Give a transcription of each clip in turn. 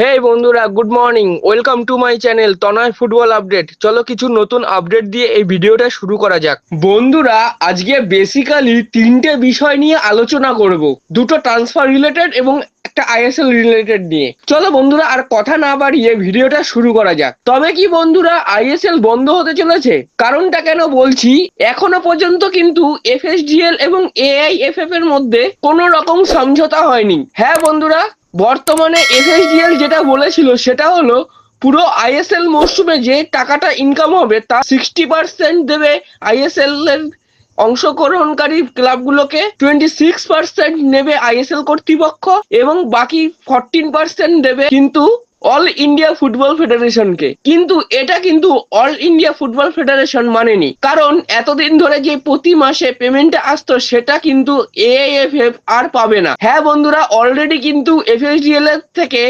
হে বন্ধুরা good morning welcome to my channel Tanay football update চলো কিছু নতুন আপডেট দিয়ে এই ভিডিওটা শুরু করা যাক। বন্ধুরা, আজকে বেসিক্যালি তিনটে বিষয় নিয়ে আলোচনা করব। দুটো ট্রান্সফার রিলেটেড এবং একটা আইএসএল রিলেটেড নিয়ে। চলো বন্ধুরা, আর কথা না বাড়িয়ে ভিডিওটা শুরু করা যাক। তবে কি বন্ধুরা আইএসএল বন্ধ হতে চলেছে? কারণটা কেন বলছি, এখনও পর্যন্ত কিন্তু এফএসডিএল এবং এআইএফএফ এর মধ্যে কোনো রকম সমঝোতা হয়নি। হ্যাঁ বন্ধুরা? বর্তমানে এফএসডিএল যেটা বলেছিল, সেটা হলো পুরো আইএসএল মরশুমে যে টাকাটা ইনকাম হবে, তা সিক্সটি পার্সেন্ট দেবে আইএসএল এর অংশগ্রহণকারী ক্লাবগুলোকে টোয়েন্টি সিক্স পার্সেন্ট নেবে আইএসএল কর্তৃপক্ষ, এবং বাকি ফরটিন পার্সেন্ট দেবে কিন্তু অল ইন্ডিয়া ফুটবল ফেডারেশনকে কিন্তু এটা কিন্তু অল ইন্ডিয়া ফুটবল ফেডারেশন মানেনি। কারণ এতদিন ধরে যে প্রতি মাসে পেমেন্ট আসতো, সেটা কিন্তু এআইএফএফ আর পাবে না। হ্যাঁ বন্ধুরা অলরেডি কিন্তু এফএসডিএল এর থেকে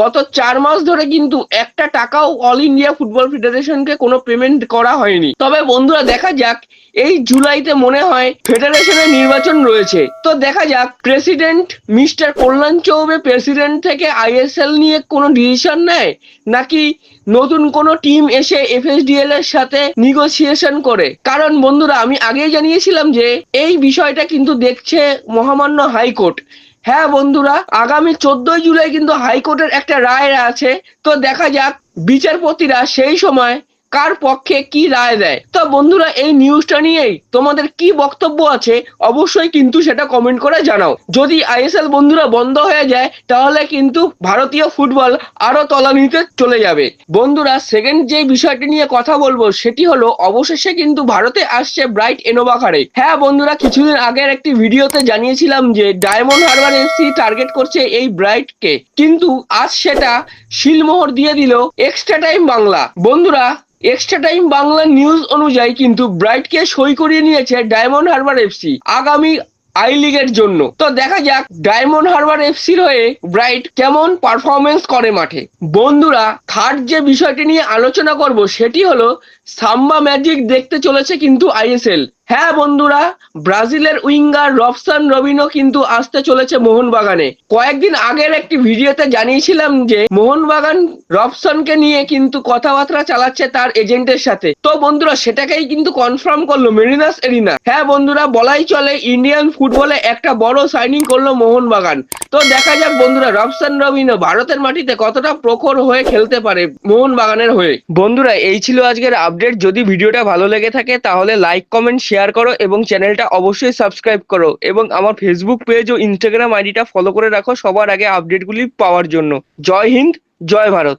গত চার মাস ধরে কিন্তু একটা টাকাও অল ইন্ডিয়া ফুটবল ফেডারেশনকে কোনো পেমেন্ট করা হয়নি। তবে বন্ধুরা, দেখা যাক, এই জুলাইতে মনে হয় ফেডারেশনের নির্বাচন রয়েছে। তো দেখা যাক president mister Kalyan Chaubey president থেকে আইএসএল নিয়ে কোনো ডিসিশন নেয়, নাকি নতুন কোনো টিম এসে এফএসডিএল এর সাথে নিগোসিয়েশন করে? কারণ বন্ধুরা, আমি আগেই জানিয়েছিলাম যে, এই বিষয়টা কিন্তু দেখছে মহামান্য হাইকোর্ট। হ্যাঁ বন্ধুরা, আগামী চোদ্দই জুলাই কিন্তু হাইকোর্টের একটা রায় আছে। তো দেখা যাক, বিচারপতিরা সেই সময় কার পক্ষে কি রায় দেয়? তো বন্ধুরা, এই নিউজটা নিয়েই তোমাদের কি বক্তব্য আছে অবশ্যই কিন্তু সেটা কমেন্ট করে জানাও। যদি আইএসএল বন্ধুরা বন্ধ হয়ে যায়, তাহলে কিন্তু ভারতীয় ফুটবল আরও তলানিতে চলে যাবে। বন্ধুরা সেকেন্ড যে বিষয়টি নিয়ে কথা বলব, সেটি হলো, অবশেষে কিন্তু ভারতে আসছে ব্রাইট এনোভা এনোভাকারে হ্যাঁ বন্ধুরা, কিছুদিন আগের একটি ভিডিওতে জানিয়েছিলাম যে ডায়মন্ড হারবার এফসি টার্গেট করছে এই ব্রাইটকে কিন্তু আজ সেটা শিলমোহর দিয়ে দিল এক্সট্রা টাইম বাংলা। বন্ধুরা এক্সট্রা টাইম বাংলা নিউজ অনুযায়ী কিন্তু ব্রাইটকে সই করিয়ে নিয়েছে ডায়মন্ড হারবার এফসি আগামী আই লিগের জন্য। তো দেখা যাক ডায়মন্ড হারবার এফসির হয়ে ব্রাইট কেমন পারফরমেন্স করে মাঠে। বন্ধুরা থার্ড যে বিষয়টি নিয়ে আলোচনা করব, সেটি হলো সাম্বা ম্যাজিক দেখতে চলেছে কিন্তু আইএসএল হ্যাঁ বন্ধুরা, ব্রাজিলের উইঙ্গার রবসান রবিনো কিন্তু আসতে চলেছে মোহনবাগানে। কয়েকদিন আগের একটি ভিডিওতে জানিয়েছিলাম যে, মোহনবাগান রবসনকে নিয়ে কিন্তু কথাবার্তা চালাচ্ছে তার এজেন্টের সাথে। তো বন্ধুরা, সেটাকেই কিন্তু কনফার্ম করল মেরিনাস এরিনা। হ্যাঁ বন্ধুরা, বলাই চলে ইন্ডিয়ান ফুটবলে একটা বড় সাইনিং করল মোহনবাগান। তো দেখা যাক বন্ধুরা রবসান রবিনো ভারতের মাটিতে কতটা প্রখর হয়ে খেলতে পারে মোহনবাগানের হয়ে। বন্ধুরা, এই ছিল আজকের আপডেট যদি ভিডিওটা ভালো লেগে থাকে, তাহলে লাইক কমেন্ট শেয়ার করো এবং চ্যানেলটা অবশ্যই সাবস্ক্রাইব করো এবং আমার ফেসবুক পেজ ও ইনস্টাগ্রাম আইডিটা ফলো করে রাখো সবার আগে আপডেটগুলি পাওয়ার জন্য। জয় হিন্দ, জয় ভারত।